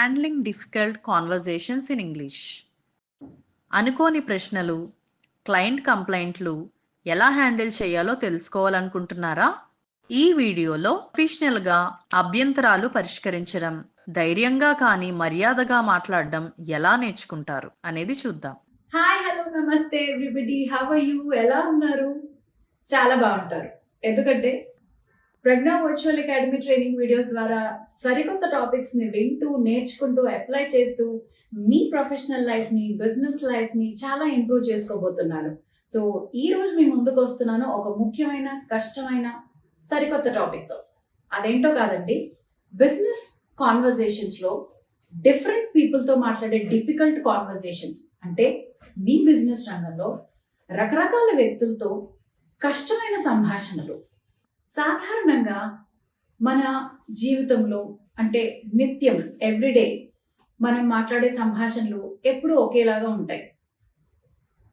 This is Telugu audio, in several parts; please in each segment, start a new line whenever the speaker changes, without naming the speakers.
Handling difficult conversations in English అనుకోని ప్రశ్నలు క్లయింట్ కంప్లైంట్లు ఎలా హ్యాండిల్ చేయాలో తెలుసుకోవాలనుకుంటున్నారా? ఈ వీడియోలో ప్రొఫెషనల్గా అభ్యంతరాలు పరిష్కరించడం ధైర్యంగా కానీ మర్యాదగా మాట్లాడడం ఎలా నేర్చుకుంటారు అనేది చూద్దాం.
Hi hello namaste everybody how you ఎలా ఉన్నారు? చాలా బాగుంటారు. ఎందుకంటే Pragna virtual academy training videos ద్వారా సరికొత్త టాపిక్స్ని వింటూ నేర్చుకుంటూ అప్లై చేస్తూ మీ ప్రొఫెషనల్ లైఫ్ని బిజినెస్ లైఫ్ని చాలా ఇంప్రూవ్ చేసుకోబోతున్నారు. సో ఈ రోజు మీ ముందుకు వస్తున్నాను ఒక ముఖ్యమైన కష్టమైన సరికొత్త టాపిక్తో. అదేంటో కాదండి బిజినెస్ కాన్వర్జేషన్స్లో డిఫరెంట్ పీపుల్తో మాట్లాడే డిఫికల్ట్ కాన్వర్జేషన్స్ అంటే మీ బిజినెస్ రంగంలో రకరకాల వ్యక్తులతో కష్టమైన సంభాషణలు సాధారణంగా మన జీవితంలో అంటే నిత్యం ఎవ్రీడే మనం మాట్లాడే సంభాషణలు ఎప్పుడూ ఒకేలాగా ఉంటాయి.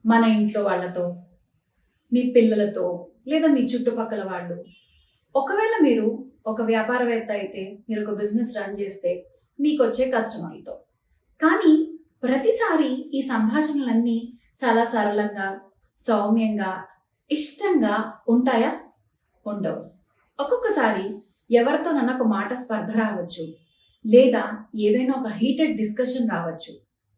మన ఇంట్లో వాళ్ళతో మీ పిల్లలతో లేదా మీ చుట్టుపక్కల వాళ్ళు. ఒకవేళ మీరు ఒక వ్యాపారవేత్త అయితే మీరు ఒక బిజినెస్ రన్ చేస్తే మీకు వచ్చే కస్టమర్లతో. కానీ ప్రతిసారి ఈ సంభాషణలన్నీ చాలా సరళంగా సౌమ్యంగా ఇష్టంగా ఉంటాయా? ఉండవు. ఒక్కొక్కసారి ఎవరితోనన్నా ఒక మాట స్పర్ధ రావచ్చు లేదా ఏదైనా ఒక హీటెడ్ డిస్కషన్ రావచ్చు.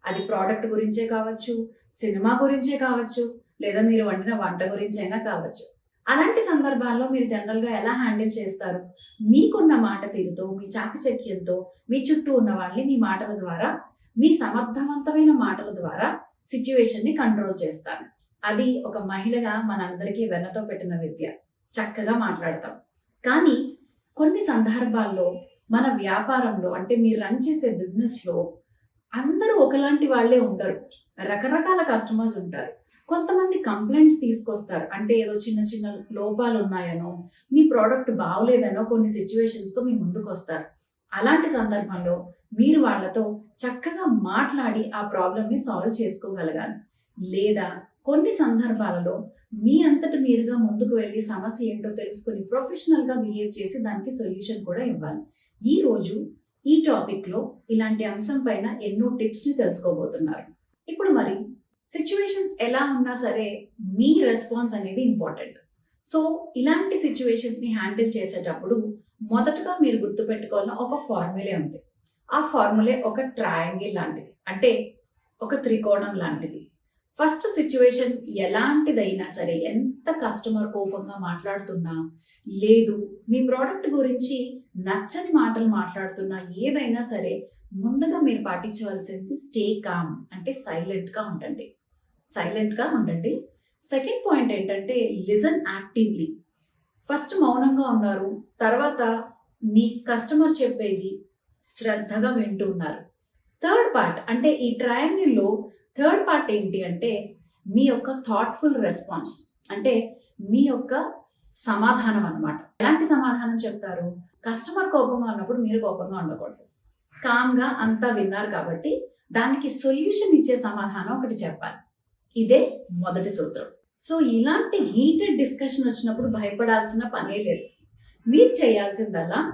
అది ప్రోడక్ట్ గురించే కావచ్చు సినిమా గురించే కావచ్చు లేదా మీరు వండిన వంట గురించైనా కావచ్చు. అలాంటి సందర్భాల్లో మీరు జనరల్గా ఎలా హ్యాండిల్ చేస్తారు? మీకున్న మాట తీరుతో మీ చాకచక్యంతో మీ చుట్టూ ఉన్న వాళ్ళని మీ మాటల ద్వారా మీ సమర్థవంతమైన మాటల ద్వారా సిచ్యువేషన్ని కంట్రోల్ చేస్తారు. అది ఒక మహిళగా మనందరికీ వెన్నతో పెట్టిన విద్య. చక్కగా మాట్లాడతాం. కానీ కొన్ని సందర్భాల్లో మన వ్యాపారంలో అంటే మీరు రన్ చేసే బిజినెస్లో అందరూ ఒకలాంటి వాళ్ళే ఉండరు. రకరకాల కస్టమర్స్ ఉంటారు. కొంతమంది కంప్లైంట్స్ తీసుకొస్తారు. అంటే ఏదో చిన్న చిన్న లోపాలు ఉన్నాయనో మీ ప్రోడక్ట్ బాగోలేదనో కొన్ని సిచ్యువేషన్స్తో మీ ముందుకు వస్తారు అలాంటి సందర్భంలో మీరు వాళ్ళతో చక్కగా మాట్లాడి ఆ ప్రాబ్లమ్ని సాల్వ్ చేసుకోగలగాలి. లేదా కొన్ని సందర్భాలలో మీ అంతటి మీరుగా ముందుకు వెళ్ళి సమస్య ఏంటో తెలుసుకుని ప్రొఫెషనల్గా బిహేవ్ చేసి దానికి సొల్యూషన్ కూడా ఇవ్వాలి. ఈ రోజు ఈ టాపిక్లో ఇలాంటి అంశం పైన ఎన్నో టిప్స్ని తెలుసుకోబోతున్నారు. ఇప్పుడు మరి సిచ్యువేషన్స్ ఎలా ఉన్నా సరే మీ రెస్పాన్స్ అనేది ఇంపార్టెంట్ సో ఇలాంటి సిచ్యువేషన్స్ని హ్యాండిల్ చేసేటప్పుడు మొదటగా మీరు గుర్తుపెట్టుకోవాలన్న ఒక ఫార్ములే ఉంది. ఆ ఫార్ములే ఒక ట్రయాంగిల్ లాంటిది. అంటే ఒక త్రికోణం లాంటిది. ఫస్ట్ సిచ్యువేషన్ ఎలాంటిదైనా సరే ఎంత కస్టమర్ కోపంగా మాట్లాడుతున్నా లేదు మీ ప్రోడక్ట్ గురించి నచ్చని మాటలు మాట్లాడుతున్నా ఏదైనా సరే ముందుగా మీరు పాటించవలసింది స్టే కామ్ అంటే సైలెంట్గా ఉండండి. సైలెంట్గా ఉండండి. సెకండ్ పాయింట్ ఏంటంటే లిజన్ యాక్టివ్లీ ఫస్ట్ మౌనంగా ఉన్నారు తర్వాత మీ కస్టమర్ చెప్పేది శ్రద్ధగా వింటూ ఉన్నారు. థర్డ్ పార్ట్ అంటే ఈ ట్రయాంగిల్లో థర్డ్ పార్ట్ ఏంటి అంటే మీ యొక్క థాట్ఫుల్ రెస్పాన్స్ అంటే మీ యొక్క సమాధానం అన్నమాట. ఎలాంటి సమాధానం చెప్తారు? కస్టమర్ కోపంగా ఉన్నప్పుడు మీరు కోపంగా ఉండకూడదు. కామ్గా అంతా విన్నారు కాబట్టి దానికి సొల్యూషన్ ఇచ్చే సమాధానం ఒకటి చెప్పాలి. ఇదే మొదటి సూత్రం. సో ఇలాంటి హీటెడ్ డిస్కషన్ వచ్చినప్పుడు భయపడాల్సిన పనే లేదు. మీరు చేయాల్సిందల్లా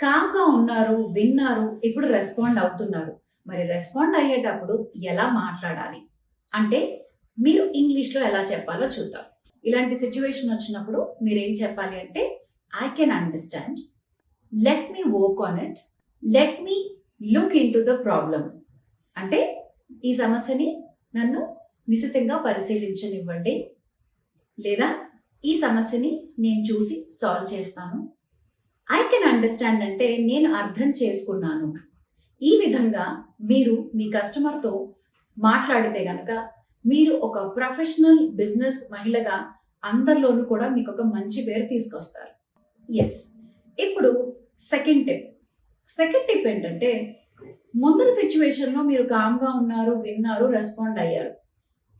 కామ్గా ఉన్నారు విన్నారు ఇప్పుడు రెస్పాండ్ అవుతున్నారు. మరి రెస్పాండ్ అయ్యేటప్పుడు ఎలా మాట్లాడాలి? అంటే మీరు ఇంగ్లీష్లో ఎలా చెప్పాలో చూద్దాం. ఇలాంటి సిచ్యువేషన్ వచ్చినప్పుడు మీరు ఏం చెప్పాలి అంటే I can understand let me work on it let me look into the problem అంటే ఈ సమస్యని నన్ను నిశితంగా పరిశీలించనివ్వండి. లేదా ఈ సమస్యని నేను చూసి సాల్వ్ చేస్తాను. ఐ కెన్ అండర్స్టాండ్ అంటే నేను అర్థం చేసుకున్నాను. ఈ విధంగా మీరు మీ కస్టమర్తో మాట్లాడితే గనక మీరు ఒక ప్రొఫెషనల్ బిజినెస్ మహిళగా అందరిలోనూ కూడా మీకు ఒక మంచి పేరు తీసుకొస్తారు. ఎస్ ఇప్పుడు సెకండ్ టిప్ సెకండ్ టిప్ ఏంటంటే ముందర సిచ్యువేషన్లో మీరు కామ్గా ఉన్నారు విన్నారు రెస్పాండ్ అయ్యారు.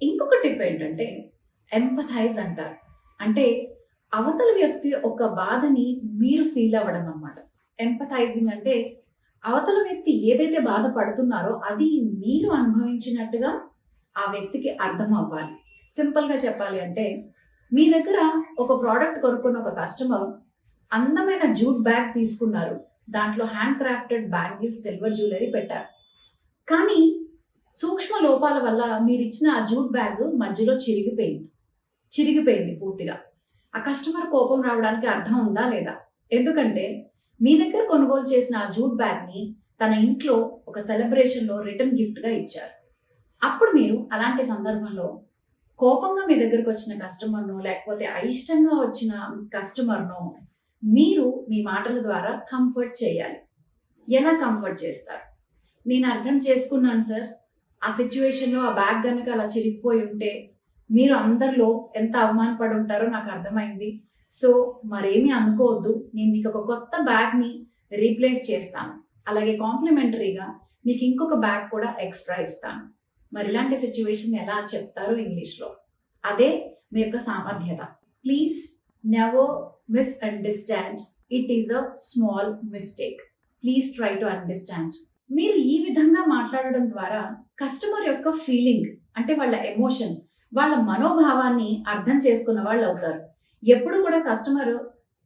ఇంకొక టిప్ ఏంటంటే ఎంపథైజ్ అంటారు. అంటే అవతల వ్యక్తి ఒక బాధని మీరు ఫీల్ అవ్వడం అన్నమాట. ఎంపథైజింగ్ అంటే అవతల వ్యక్తి ఏదైతే బాధపడుతున్నారో అది మీరు అనుభవించినట్టుగా ఆ వ్యక్తికి అర్థం అవ్వాలి. సింపుల్గా చెప్పాలి అంటే మీ దగ్గర ఒక ప్రోడక్ట్ కొనుక్కున్న ఒక కస్టమర్ అందమైన జూట్ బ్యాగ్ తీసుకున్నారు. దాంట్లో hand crafted bangles silver jewellery పెట్టారు. కానీ సూక్ష్మ లోపాల వల్ల మీరు ఇచ్చిన ఆ జూట్ బ్యాగ్ మధ్యలో చిరిగిపోయింది. చిరిగిపోయింది పూర్తిగా. ఆ కస్టమర్ కోపం రావడానికి అర్థం ఉందా లేదా? ఎందుకంటే మీ దగ్గర కొనుగోలు చేసిన ఆ జూట్ బ్యాగ్ని తన ఇంట్లో ఒక సెలబ్రేషన్లో రిటర్న్ గిఫ్ట్గా ఇచ్చారు. అప్పుడు మీరు అలాంటి సందర్భంలో కోపంగా మీ దగ్గరకు వచ్చిన కస్టమర్ను లేకపోతే అయిష్టంగా వచ్చిన కస్టమర్ను మీరు మీ మాటల ద్వారా కంఫర్ట్ చేయాలి. ఎలా కంఫర్ట్ చేస్తారు? నేను అర్థం చేసుకున్నాను సార్. ఆ సిచ్యువేషన్లో ఆ బ్యాగ్ కనుక అలా చిరిగిపోయి ఉంటే మీరు అందరిలో ఎంత అవమానపడి ఉంటారో నాకు అర్థమైంది. సో మరేమీ అనుకోవద్దు. నేను మీకు ఒక కొత్త బ్యాగ్ని రీప్లేస్ చేస్తాను. అలాగే కాంప్లిమెంటరీగా మీకు ఇంకొక బ్యాగ్ కూడా ఎక్స్ట్రా ఇస్తాను. మరి ఇలాంటి సిచ్యువేషన్ ఎలా చెప్తారు ఇంగ్లీష్లో. అదే మీ యొక్క సామర్థ్యత. Please never misunderstand it is a small mistake. Please try to understand. మీరు ఈ విధంగా మాట్లాడడం ద్వారా కస్టమర్ యొక్క ఫీలింగ్ అంటే వాళ్ళ ఎమోషన్ వాళ్ళ మనోభావాన్ని అర్థం చేసుకున్న వాళ్ళు అవుతారు. ఎప్పుడు కూడా కస్టమర్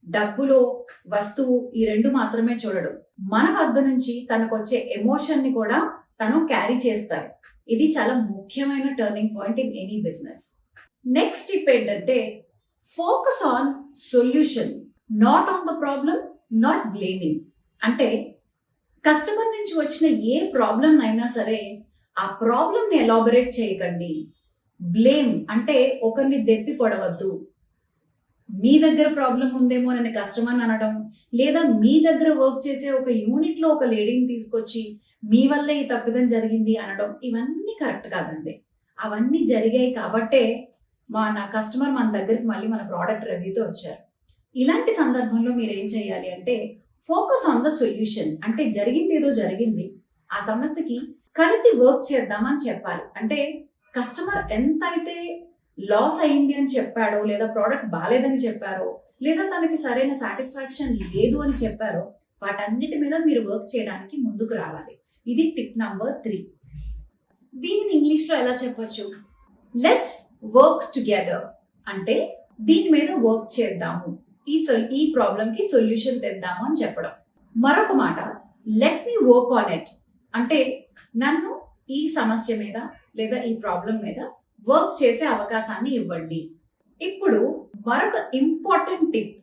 డబ్బులో వస్తువు ఈ రెండు మాత్రమే చూడడు. మన వద్ద నుంచి తనకు వచ్చే ఎమోషన్ని కూడా తను క్యారీ చేస్తారు. ఇది చాలా ముఖ్యమైన turning point in any business next tip ఏంటంటే focus on solution not on the problem not blaming అంటే కస్టమర్ నుంచి వచ్చిన ఏ ప్రాబ్లం అయినా సరే ఆ ప్రాబ్లమ్ని ఎలాబరేట్ చేయకండి. బ్లేమ్ అంటే ఒకరిని దెప్పి పడవద్దు. మీ దగ్గర ప్రాబ్లం ఉందేమో నేను కస్టమర్ అనడం లేదా మీ దగ్గర వర్క్ చేసే ఒక యూనిట్లో ఒక లేడీని తీసుకొచ్చి మీ వల్ల ఈ తప్పిదం జరిగింది అనడం ఇవన్నీ కరెక్ట్ కాదండి. అవన్నీ జరిగాయి కాబట్టే మా నా కస్టమర్ మన దగ్గరికి మళ్ళీ మన ప్రోడక్ట్ రివ్యూతో వచ్చారు. ఇలాంటి సందర్భంలో మీరు ఏం చేయాలి అంటే ఫోకస్ ఆన్ ద సొల్యూషన్ అంటే జరిగింది ఏదో జరిగింది. ఆ సమస్యకి కలిసి వర్క్ చేద్దామని చెప్పాలి. అంటే కస్టమర్ ఎంత అయితే లాస్ అయింది అని చెప్పాడో లేదా ప్రోడక్ట్ బాగాలేదని చెప్పారో లేదా తనకి సరైన సాటిస్ఫాక్షన్ లేదు అని చెప్పారో వాటన్నిటి మీద మీరు వర్క్ చేయడానికి ముందుకు రావాలి. ఇది టిప్ నంబర్ త్రీ దీనిని ఇంగ్లీష్లో ఎలా చెప్పచ్చు? లెట్స్ వర్క్ టుగెదర్ అంటే దీని మీద వర్క్ చేద్దాము. ఈ సొల్ ఈ ప్రాబ్లం కి సొల్యూషన్ తెద్దాము అని చెప్పడం. మరొక మాట let me work on it అంటే నన్ను ఈ సమస్య మీద లేదా ఈ ప్రాబ్లం మీద వర్క్ చేసే అవకాశాన్ని ఇవ్వండి. ఇప్పుడు మరొక ఇంపార్టెంట్ టిప్.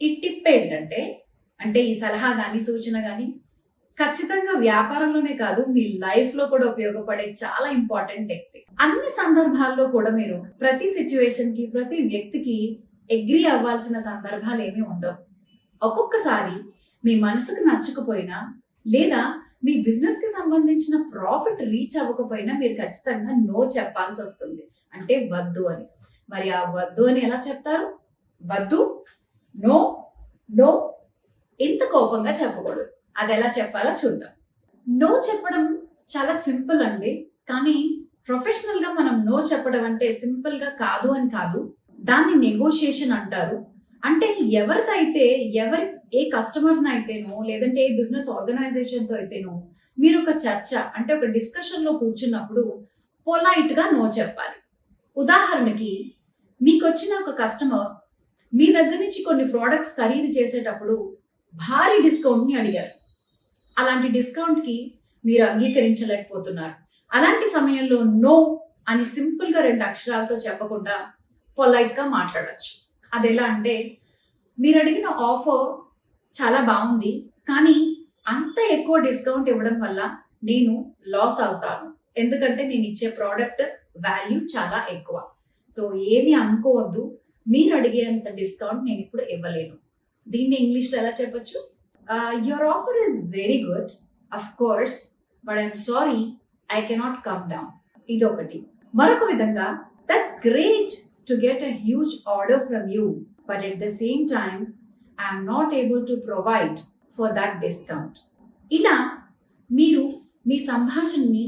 ఈ టిప్ ఏంటంటే అంటే ఈ సలహా కానీ సూచన కానీ ఖచ్చితంగా వ్యాపారంలోనే కాదు మీ లైఫ్లో కూడా ఉపయోగపడే చాలా ఇంపార్టెంట్ టెక్నిక్ అన్ని సందర్భాల్లో కూడా మీరు ప్రతి సిచ్యువేషన్కి ప్రతి వ్యక్తికి అగ్రి అవ్వాల్సిన సందర్భాలు ఏమీ ఉండవు. ఒక్కొక్కసారి మీ మనసుకు నచ్చకపోయినా లేదా మీ బిజినెస్కి సంబంధించిన ప్రాఫిట్ రీచ్ అవ్వకపోయినా మీరు ఖచ్చితంగా నో చెప్పాల్సి వస్తుంది. అంటే వద్దు అని. మరి ఆ వద్దు అని ఎలా చెప్తారు? వద్దు నో నో ఇంత కోపంగా చెప్పకూడదు. అది ఎలా చెప్పాలో చూద్దాం. నో చెప్పడం చాలా సింపుల్ అండి. కానీ ప్రొఫెషనల్గా మనం నో చెప్పడం అంటే సింపుల్గా కాదు అని కాదు. దాన్ని నెగోషియేషన్ అంటారు. అంటే ఎవరిదైతే ఎవరి ఏ కస్టమర్ని అయితేనో లేదంటే ఏ బిజినెస్ ఆర్గనైజేషన్తో అయితేనో మీరు ఒక చర్చ అంటే ఒక డిస్కషన్లో కూర్చున్నప్పుడు పొలైట్గా నో చెప్పాలి. ఉదాహరణకి మీకు వచ్చిన ఒక కస్టమర్ మీ దగ్గర నుంచి కొన్ని ప్రోడక్ట్స్ ఖరీదు చేసేటప్పుడు భారీ డిస్కౌంట్ని అడిగారు. అలాంటి డిస్కౌంట్కి మీరు అంగీకరించలేకపోతున్నారు. అలాంటి సమయంలో నో అని సింపుల్గా రెండు అక్షరాలతో చెప్పకుండా పొలైట్గా మాట్లాడచ్చు. అది ఎలా అంటే మీరు అడిగిన ఆఫర్ చాలా బాగుంది. కానీ అంత ఎక్కువ డిస్కౌంట్ ఇవ్వడం వల్ల నేను లాస్ అవుతాను. ఎందుకంటే నేను ఇచ్చే ప్రోడక్ట్ వాల్యూ చాలా ఎక్కువ. సో ఏమి అనుకోవద్దు. మీరు అడిగేంత డిస్కౌంట్ నేను ఇప్పుడు ఇవ్వలేను. దీన్ని ఇంగ్లీష్లో ఎలా చెప్పచ్చు? Your offer is very good of course but I'm sorry I cannot come down ఇది ఒకటి మరొక విధంగా that's great to get a huge order from you but at the same time I'm not able to provide for that discount ఇలా మీరు మీ సంభాషణని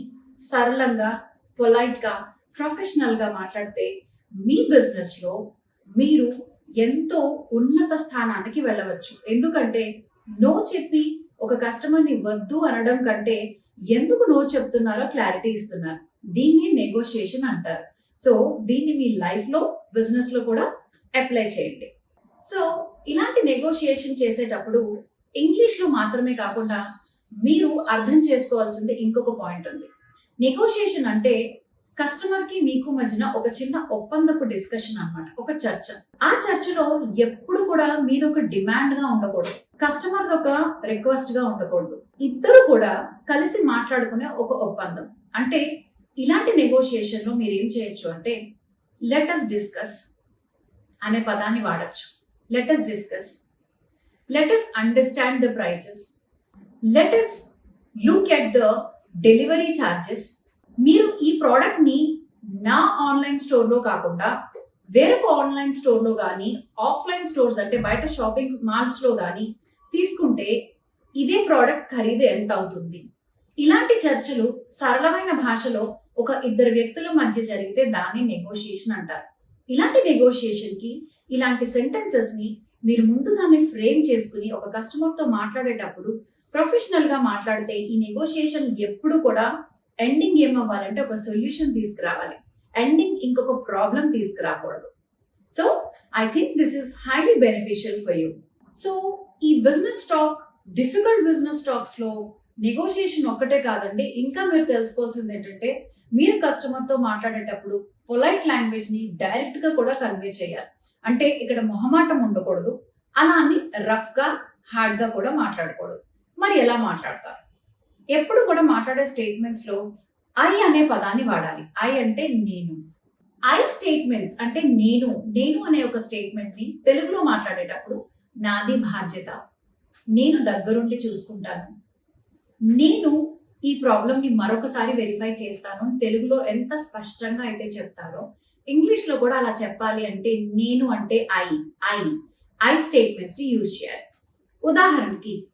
సరళంగా పొలైట్గా ప్రొఫెషనల్గా మాట్లాడితే మీ బిజినెస్లో మీరు ఎంతో ఉన్నత స్థానానికి వెళ్ళవచ్చు. ఎందుకంటే నో చెప్పి ఒక కస్టమర్ని వద్దు అనడం కంటే ఎందుకు నో చెప్తున్నారో క్లారిటీ ఇస్తున్నారు. దీన్ని నెగోషియేషన్ అంటారు. సో దీన్ని మీ లైఫ్లో బిజినెస్లో కూడా అప్లై చేయండి. సో ఇలాంటి నెగోషియేషన్ చేసేటప్పుడు ఇంగ్లీష్లో మాత్రమే కాకుండా మీరు అర్థం చేసుకోవాల్సింది ఇంకొక పాయింట్ ఉంది. నెగోషియేషన్ అంటే కస్టమర్కి మీకు మధ్యన ఒక చిన్న ఒప్పందపు డిస్కషన్ అనమాట ఒక చర్చ. ఆ చర్చలో ఎప్పుడు కూడా మీద ఒక డిమాండ్గా ఉండకూడదు. కస్టమర్ ఒక రిక్వెస్ట్గా ఉండకూడదు. ఇద్దరు కూడా కలిసి మాట్లాడుకునే ఒక ఒప్పందం. అంటే ఇలాంటి నెగోషియేషన్లో మీరు ఏం చేయొచ్చు అంటే లెట్ అస్ డిస్కస్ అనే పదాన్ని వాడచ్చు. Let us discuss let us understand the prices let us look at the delivery charges మీరు ఈ ప్రోడక్ట్ని నా ఆన్లైన్ స్టోర్లో కాకుండా వేరొక ఆన్లైన్ స్టోర్లో కానీ ఆఫ్లైన్ స్టోర్స్ అంటే బయట షాపింగ్ మాల్స్లో కానీ తీసుకుంటే ఇదే ప్రోడక్ట్ ఖరీదు ఎంత అవుతుంది? ఇలాంటి చర్చలు సరళమైన భాషలో ఒక ఇద్దరు వ్యక్తుల మధ్య జరిగితే దాన్ని నెగోషియేషన్ అంటారు. ఇలాంటి నెగోషియేషన్కి ఇలాంటి సెంటెన్సెస్ని మీరు ముందుగానే ఫ్రేమ్ చేసుకుని ఒక కస్టమర్తో మాట్లాడేటప్పుడు ప్రొఫెషనల్గా మాట్లాడితే ఈ నెగోషియేషన్ ఎప్పుడు కూడా ఎండింగ్ ఏమవ్వాలంటే ఒక సొల్యూషన్ తీసుకురావాలి. ఎండింగ్ ఇంకొక problem తీసుకురాకూడదు. So I think this is highly beneficial for you so ఈ బిజినెస్ స్టాక్ డిఫికల్ట్ బిజినెస్ స్టాక్స్లో నెగోషియేషన్ ఒక్కటే కాదండి ఇంకా మీరు తెలుసుకోవాల్సింది ఏంటంటే మీరు కస్టమర్తో మాట్లాడేటప్పుడు పొలైట్ లాంగ్వేజ్ని డైరెక్ట్గా కూడా కన్వే చేయాలి. అంటే ఇక్కడ మొహమాటం ఉండకూడదు. అలా అని రఫ్గా హార్డ్గా కూడా మాట్లాడకూడదు. మరి ఎలా మాట్లాడతారు? ఎప్పుడు కూడా మాట్లాడే స్టేట్మెంట్స్లో ఐ అనే పదాన్ని వాడాలి. ఐ అంటే నేను. ఐ స్టేట్మెంట్స్ అంటే నేను. నేను అనే ఒక స్టేట్మెంట్ని తెలుగులో మాట్లాడేటప్పుడు నాది బాధ్యత. నేను దగ్గరుండి చూసుకుంటాను. నేను ఈ ప్రాబ్లమ్ని మరొకసారి వెరిఫై చేస్తాను. తెలుగులో ఎంత స్పష్టంగా అయితే చెప్తారో ఇంగ్లీష్లో కూడా అలా చెప్పాలి అంటే నేను అంటే ఐ ఐ ఐ స్టేట్మెంట్స్ని యూజ్ చేయాలి. ఉదాహరణకి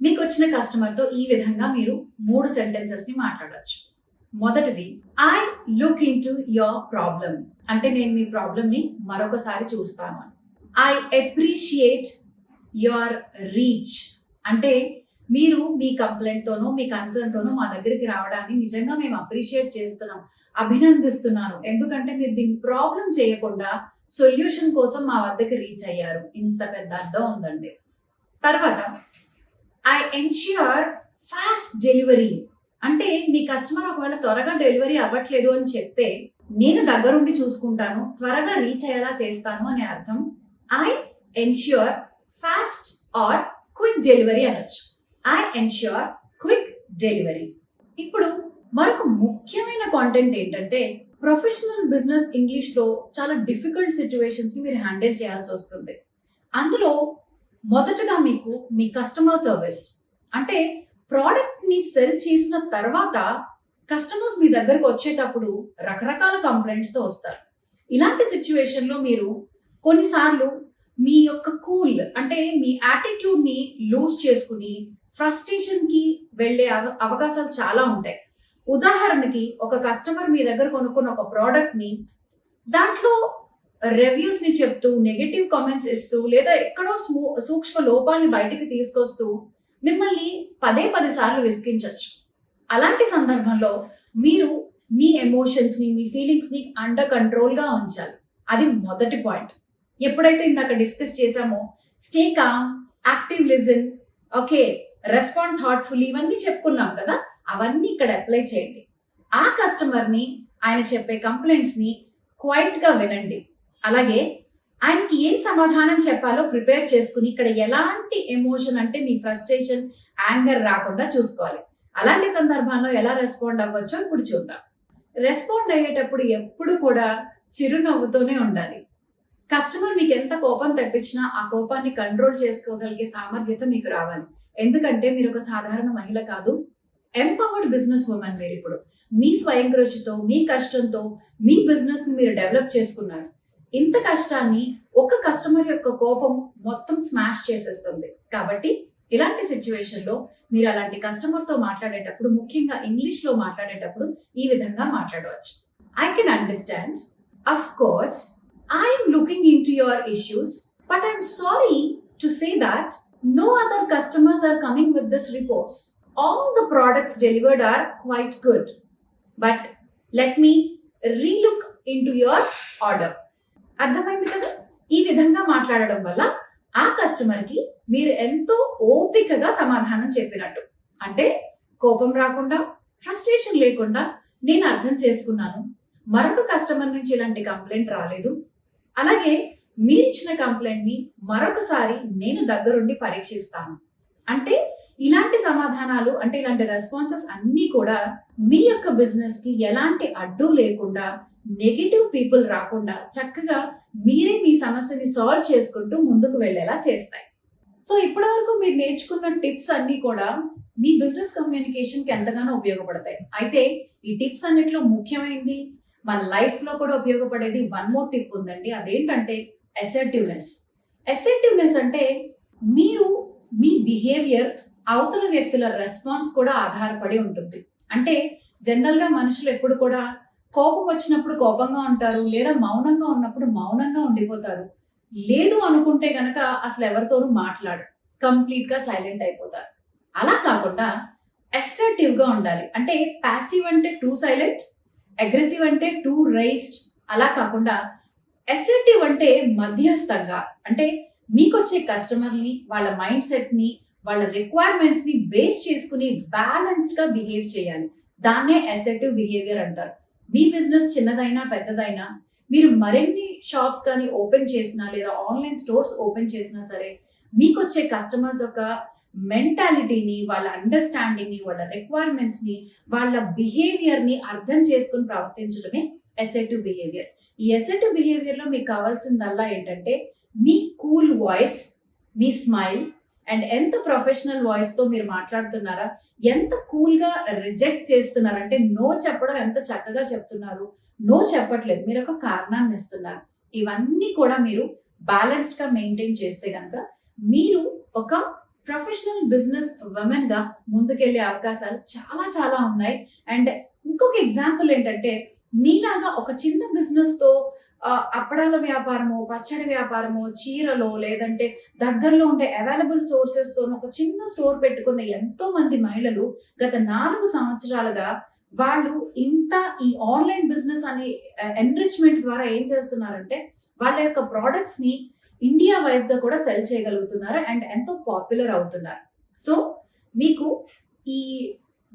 మీకు వచ్చిన కస్టమర్తో ఈ విధంగా మీరు మూడు సెంటెన్సెస్ని మాట్లాడవచ్చు మాట్లాడచ్చు. మొదటిది I look into your problem అంటే నేను మీ ప్రాబ్లమ్ని మరొకసారి చూస్తాను. ఐ అప్రిషియేట్ యువర్ రీచ్ అంటే మీరు మీ కంప్లైంట్ తోనో మీ కన్సర్న్ తోనో మా దగ్గరికి రావడాన్ని నిజంగా మేము అప్రిషియేట్ చేస్తున్నాం అభినందిస్తున్నాను ఎందుకంటే మీరు దీన్ని ప్రాబ్లం చేయకుండా సొల్యూషన్ కోసం మా వద్దకి రీచ్ అయ్యారు. ఇంత పెద్ద అర్థం ఉందండి. తర్వాత ఐ ఎన్ష్యూర్ ఫాస్ట్ డెలివరీ అంటే మీ కస్టమర్ ఒకవేళ త్వరగా డెలివరీ అవ్వట్లేదు అని చెప్తే నేను దగ్గరుండి చూసుకుంటాను త్వరగా రీచ్ అయ్యేలా చేస్తాను అనే అర్థం. I ensure fast or quick delivery అనొచ్చు. ఐ ఎన్ష్యూర్ క్విక్ డెలివరీ ఇప్పుడు మరొక ముఖ్యమైన కాంటెంట్ ఏంటంటే ప్రొఫెషనల్ బిజినెస్ ఇంగ్లీష్లో చాలా డిఫికల్ట్ సిచ్యువేషన్స్ని మీరు హ్యాండిల్ చేయాల్సి వస్తుంది. అందులో మొదటగా మీకు మీ కస్టమర్ సర్వీస్ అంటే ప్రోడక్ట్ని సెల్ చేసిన తర్వాత కస్టమర్స్ మీ దగ్గరకు వచ్చేటప్పుడు రకరకాల కంప్లైంట్స్తో వస్తారు. ఇలాంటి సిచ్యువేషన్లో మీరు కొన్నిసార్లు మీ యొక్క కూల్ అంటే మీ యాటిట్యూడ్ని లూజ్ చేసుకుని ఫ్రస్ట్రేషన్కి వెళ్ళే అవ- అవకాశాలు చాలా ఉంటాయి. ఉదాహరణకి ఒక కస్టమర్ మీ దగ్గర కొనుక్కున్న ఒక ప్రోడక్ట్ని దాంట్లో రివ్యూస్ని చెప్తూ నెగటివ్ కామెంట్స్ ఇస్తూ లేదా ఎక్కడో సూక్ష్మ లోపాలని బయటికి తీసుకొస్తూ మిమ్మల్ని పదే పది సార్లు విసిగించవచ్చు అలాంటి సందర్భంలో మీరు మీ ఎమోషన్స్ని మీ ఫీలింగ్స్ని అండర్ కంట్రోల్గా ఉంచాలి. అది మొదటి పాయింట్. ఎప్పుడైతే ఇందాక డిస్కస్ చేసామో stay calm active listen okay respond thoughtful ఇవన్నీ చెప్పుకున్నాం కదా అవన్నీ ఇక్కడ అప్లై చేయండి. ఆ కస్టమర్ని ఆయన చెప్పే కంప్లైంట్స్ని క్వైట్గా వినండి. అలాగే ఆయనకి ఏం సమాధానం చెప్పాలో ప్రిపేర్ చేసుకుని ఇక్కడ ఎలాంటి ఎమోషన్ అంటే మీ ఫ్రస్ట్రేషన్ యాంగర్ రాకుండా చూసుకోవాలి. అలాంటి సందర్భాల్లో ఎలా రెస్పాండ్ అవ్వచ్చో ఇప్పుడు చూద్దాం. రెస్పాండ్ అయ్యేటప్పుడు ఎప్పుడు కూడా చిరునవ్వుతోనే ఉండాలి. కస్టమర్ మీకు ఎంత కోపం తెప్పించినా ఆ కోపాన్ని కంట్రోల్ చేసుకోగలిగే సామర్థ్యత మీకు రావాలి. ఎందుకంటే మీరు ఒక సాధారణ మహిళ కాదు. ఎంపవర్డ్ బిజినెస్ ఉమెన్ మీరు ఇప్పుడు. మీ స్వయం కృషితో మీ కష్టంతో మీ బిజినెస్ని మీరు డెవలప్ చేసుకున్నారు. ఇంత కష్టాన్ని ఒక కస్టమర్ యొక్క కోపం మొత్తం స్మాష్ చేసేస్తుంది. కాబట్టి ఇలాంటి సిచ్యువేషన్లో మీరు అలాంటి కస్టమర్తో మాట్లాడేటప్పుడు ముఖ్యంగా ఇంగ్లీష్లో మాట్లాడేటప్పుడు ఈ విధంగా మాట్లాడవచ్చు. I can understand of course I am looking into your issues but I'm sorry to say that no other customers are coming with this reports. All the products delivered are quite good. But let me relook into your order. అర్థమైంది కదా? ఈ విధంగా మాట్లాడడం వల్ల ఆ కస్టమర్కి మీరు ఎంతో ఓపికగా సమాధానం చెప్పినట్టు. అంటే కోపం రాకుండా ఫ్రస్ట్రేషన్ లేకుండా నేను అర్థం చేసుకున్నాను. మరొక కస్టమర్ నుంచి ఇలాంటి కంప్లైంట్ రాలేదు. అలాగే మీరిచ్చిన కంప్లైంట్ని మరొకసారి నేను దగ్గరుండి పరీక్షిస్తాను. అంటే ఇలాంటి సమాధానాలు అంటే ఇలాంటి రెస్పాన్సెస్ అన్నీ కూడా మీ యొక్క బిజినెస్కి ఎలాంటి అడ్డు లేకుండా నెగిటివ్ పీపుల్ రాకుండా చక్కగా మీరే మీ సమస్యని సాల్వ్ చేసుకుంటూ ముందుకు వెళ్ళేలా చేస్తాయి. సో ఇప్పటి వరకు మీరు నేర్చుకున్న టిప్స్ అన్నీ కూడా మీ బిజినెస్ కమ్యూనికేషన్కి ఎంతగానో ఉపయోగపడతాయి. అయితే ఈ టిప్స్ అన్నిట్లో ముఖ్యమైనది మన లైఫ్లో కూడా ఉపయోగపడేది వన్ మోర్ టిప్ ఉందండి. అదేంటంటే అసర్టివ్నెస్ అసర్టివ్నెస్ అంటే మీరు మీ బిహేవియర్ అవతల వ్యక్తుల రెస్పాన్స్ కూడా ఆధారపడి ఉంటుంది. అంటే జనరల్గా మనుషులు ఎప్పుడు కూడా కోపం వచ్చినప్పుడు కోపంగా ఉంటారు లేదా మౌనంగా ఉన్నప్పుడు మౌనంగా ఉండిపోతారు. లేదు అనుకుంటే గనక అసలు ఎవరితోనూ మాట్లాడు కంప్లీట్గా సైలెంట్ అయిపోతారు. అలా కాకుండా అసర్టివ్గా ఉండాలి. అంటే ప్యాసివ్ అంటే టూ సైలెంట్ అగ్రెసివ్ అంటే టూ రైస్డ్ అలా కాకుండా అసెటివ్ అంటే మధ్యస్థంగా. అంటే మీకు వచ్చే కస్టమర్ని వాళ్ళ మైండ్ సెట్ని వాళ్ళ రిక్వైర్మెంట్స్ని బేస్ చేసుకుని బ్యాలెన్స్డ్గా బిహేవ్ చేయాలి. దాన్నే అసెటివ్ బిహేవియర్ అంటారు. మీ బిజినెస్ చిన్నదైనా పెద్దదైనా మీరు మరిన్ని షాప్స్ కానీ ఓపెన్ చేసినా లేదా ఆన్లైన్ స్టోర్స్ ఓపెన్ చేసినా సరే మీకు వచ్చే కస్టమర్స్ యొక్క మెంటాలిటీని వాళ్ళ అండర్స్టాండింగ్ని వాళ్ళ రిక్వైర్మెంట్స్ని వాళ్ళ బిహేవియర్ని అర్థం చేసుకుని ప్రవర్తించడమే ఎసెటివ్ బిహేవియర్ ఈ ఎసెటివ్ బిహేవియర్లో మీకు కావాల్సిందల్లా ఏంటంటే మీ కూల్ వాయిస్ మీ స్మైల్ అండ్ ఎంత ప్రొఫెషనల్ వాయిస్తో మీరు మాట్లాడుతున్నారా ఎంత కూల్గా రిజెక్ట్ చేస్తున్నారు అంటే నో చెప్పడం ఎంత చక్కగా చెప్తున్నారు నో చెప్పట్లేదు మీరు ఒక కారణాన్ని ఇస్తున్నారు. ఇవన్నీ కూడా మీరు బ్యాలెన్స్డ్గా మెయింటైన్ చేస్తే కనుక మీరు ఒక ప్రొఫెషనల్ బిజినెస్ ఉమెన్గా ముందుకెళ్ళే అవకాశాలు చాలా చాలా ఉన్నాయి. అండ్ ఇంకొక ఎగ్జాంపుల్ ఏంటంటే మీలాగా ఒక చిన్న బిజినెస్తో అప్పడాల వ్యాపారము పచ్చడి వ్యాపారము చీరలో లేదంటే దగ్గరలో ఉండే అవైలబుల్ సోర్సెస్తో ఒక చిన్న స్టోర్ పెట్టుకున్న ఎంతో మంది మహిళలు గత నాలుగు సంవత్సరాలుగా వాళ్ళు ఇంత ఈ ఆన్లైన్ బిజినెస్ అనే ఎన్రిచ్మెంట్ ద్వారా ఏం చేస్తున్నారంటే వాళ్ళ యొక్క ప్రోడక్ట్స్ని ఇండియా వైజ్గా కూడా సెల్ చేయగలుగుతున్నారు అండ్ ఎంతో పాపులర్ అవుతున్నారు. సో మీకు ఈ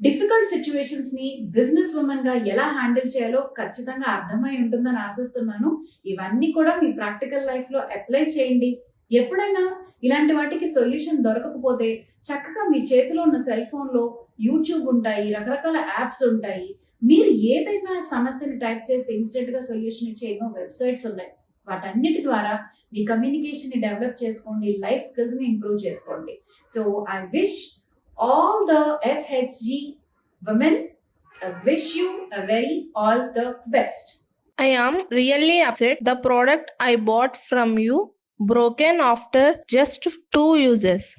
డిఫికల్ట్ సిచ్యువేషన్స్ని బిజినెస్ ఉమెన్గా ఎలా హ్యాండిల్ చేయాలో ఖచ్చితంగా అర్థమై ఉంటుందని ఆశిస్తున్నాను. ఇవన్నీ కూడా మీ ప్రాక్టికల్ లైఫ్లో అప్లై చేయండి. ఎప్పుడైనా ఇలాంటి వాటికి సొల్యూషన్ దొరకకపోతే చక్కగా మీ చేతిలో ఉన్న సెల్ ఫోన్లో యూట్యూబ్ ఉంటాయి రకరకాల యాప్స్ ఉంటాయి. మీరు ఏదైనా సమస్యను టైప్ చేస్తే ఇన్స్టెంట్గా సొల్యూషన్ ఇచ్చే ఎన్నో వెబ్సైట్స్ ఉన్నాయి. వాటన్నిటి ద్వారా మీ కమ్యూనికేషన్ డెవలప్ చేసుకోండి లైఫ్ స్కిల్స్ని ఇంప్రూవ్ చేసుకోండి. So I wish all the SHG women wish you very all the best
I am really upset the product I bought from you broken after just two uses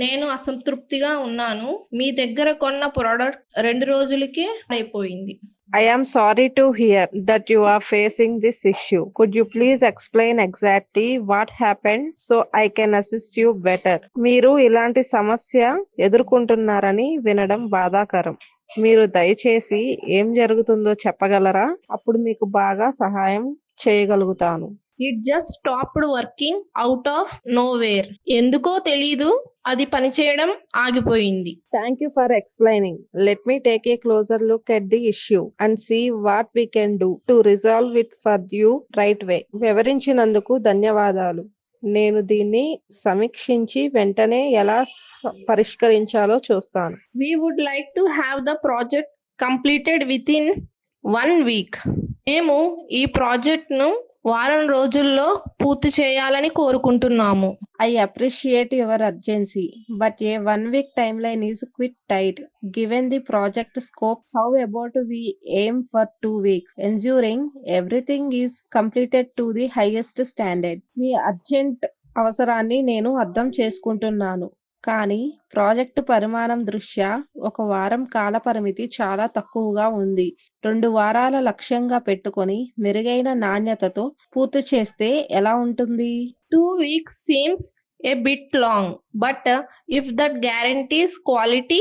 నేను అసంతృప్తిగా ఉన్నాను. మీ దగ్గర కొన్న ప్రోడక్ట్ రెండు రోజులకే అయిపోయింది.
I am sorry to hear that you are facing this issue could you please explain exactly what happen so I can assist you better మీరు ఇలాంటి సమస్య ఎదుర్కొంటున్నారని వినడం బాధాకరం. మీరు దయచేసి ఏం జరుగుతుందో చెప్పగలరా? అప్పుడు మీకు బాగా సహాయం చేయగలుగుతాను.
It just stopped working out of nowhere ఎందుకో తెలీదు అది పనిచేయడం ఆగిపోయింది
Thank you for explaining. Let me take a closer look at the issue and see what we can do to resolve it for you right way. వివరించినందుకు ధన్యవాదాలు. నేను దీన్ని సమీక్షించి వెంటనే ఎలా స- పరిష్కరించాలో చూస్తాను.
We would like to have the project completed within one week మేము ఈ ప్రాజెక్ట్ను వారం రోజుల్లో పూర్తి చేయాలని కోరుకుంటున్నాము.
I appreciate your urgency but a one week timeline is quite tight given the project scope how about we aim for two weeks ensuring everything is completed to the highest standard me urgent అవసరాన్ని నేను అర్థం చేసుకుంటున్నాను. కానీ ప్రాజెక్టు పరిమాణం దృష్ట్యా ఒక వారం కాల పరిమితి చాలా తక్కువగా ఉంది. రెండు వారాల లక్ష్యంగా పెట్టుకొని మెరుగైన నాణ్యతతో పూర్తి చేస్తే ఎలా ఉంటుంది?
Two weeks seems a bit long but if that guarantees quality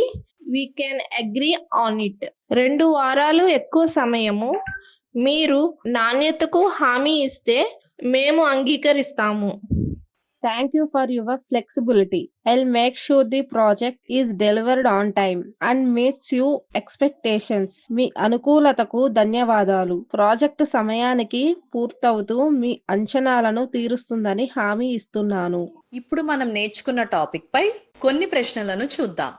we can agree on it రెండు వారాలు ఎక్కువ సమయము మీరు నాణ్యతకు హామీ ఇస్తే మేము అంగీకరిస్తాము.
Thank you for your flexibility I make sure the project is delivered on time and meets you expectations మీ అనుకూలతకు ధన్యవాదాలు. ప్రాజెక్ట్ సమయానికి పూర్తవుతూ మీ అంచనాలను తీరుస్తుందని హామీ ఇస్తున్నాను.
ఇప్పుడు మనం నేర్చుకున్న టాపిక్ పై కొన్ని ప్రశ్నలను చూద్దాం.